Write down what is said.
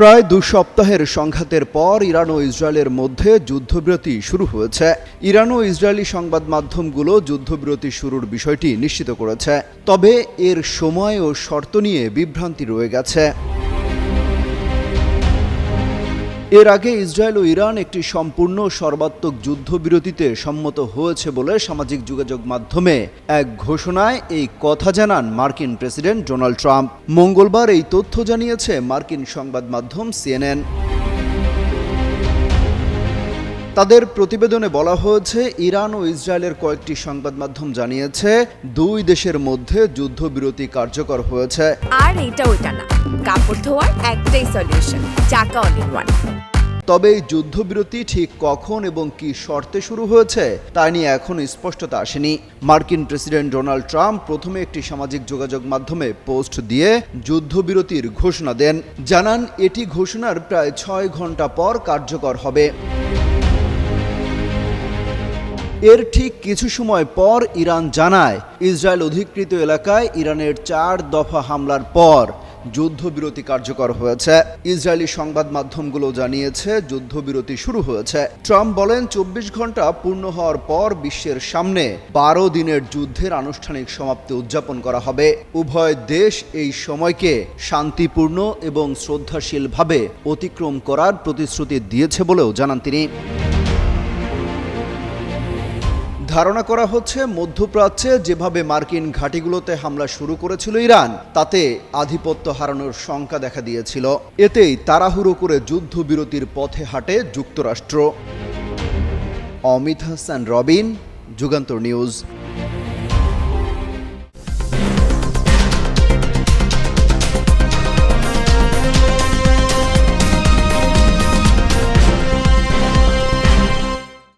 প্রায় দু সপ্তাহের সংঘাতের পর ইরান ও ইসরায়েলের মধ্যে যুদ্ধবিরতি শুরু হয়েছে। ইরান ও ইসরায়েলি সংবাদ মাধ্যমগুলো যুদ্ধবিরতি শুরুর বিষয়টি নিশ্চিত করেছে। তবে এর সময় ও শর্ত নিয়ে বিভ্রান্তি রয়ে গেছে। এর আগে ইসরায়েল ও ইরান একটি সম্পূর্ণ সর্বাত্মক যুদ্ধবিরতিতে সম্মত হয়েছে বলে সামাজিক যোগাযোগ মাধ্যমে এক ঘোষণায় এই কথা জানান মার্কিন প্রেসিডেন্ট ডোনাল্ড ট্রাম্প। মঙ্গলবার এই তথ্য জানিয়েছে মার্কিন সংবাদ মাধ্যম সিএনএন। তাদের প্রতিবেদনে বলা হয়েছে ইরান ও ইসরায়েলের কয়েকটি সংবাদ মাধ্যম জানিয়েছে দুই দেশের মধ্যে যুদ্ধবিরতি কার্যকর হয়েছে। আর এটা ওইটা না। কাপড় ধোয়ার একটাই সলিউশন চাকা অল ইন ওয়ান তবে এই যুদ্ধবিরতি ঠিক কখন এবং কি শর্তে শুরু হয়েছে তা নিয়ে এখনও স্পষ্টতা আসেনি। মার্কিন প্রেসিডেন্ট ডোনাল্ড ট্রাম্প প্রথমে একটি সামাজিক যোগাযোগ মাধ্যমে পোস্ট দিয়ে যুদ্ধবিরতির ঘোষণা দেন। জানান এটি ঘোষণার প্রায় ছয় ঘণ্টা পর কার্যকর হবে। এর ঠিক কিছু সময় পর ইরান জানায়, ইসরায়েল অধিকৃত এলাকায় ইরানের চার দফা হামলার পর যুদ্ধবিরতি কার্যকর হয়েছে। ইসরায়েলি সংবাদ মাধ্যমগুলো জানিয়েছে, যুদ্ধবিরতি শুরু হয়েছে। ট্রাম্প বলেন, চব্বিশ ঘণ্টা পূর্ণ হওয়ার পর বিশ্বের সামনে বারো দিনের যুদ্ধের আনুষ্ঠানিক সমাপ্তি উদযাপন করা হবে। উভয় দেশ এই সময়কে শান্তিপূর্ণ এবং শ্রদ্ধাশীলভাবে অতিক্রম করার প্রতিশ্রুতি দিয়েছে বলেও জানান তিনি। ধারণা করা হচ্ছে মধ্যপ্রাচ্যে যেভাবে মার্কিন ঘাঁটিগুলোতে হামলা শুরু করেছিল ইরান, তাতে আধিপত্য হারানোর শঙ্কা দেখা দিয়েছিল। এতেই তাড়াহুড়ো করে যুদ্ধবিরতির পথে হাঁটে যুক্তরাষ্ট্র। অমিত হাসান, রবিন, যুগান্তর নিউজ।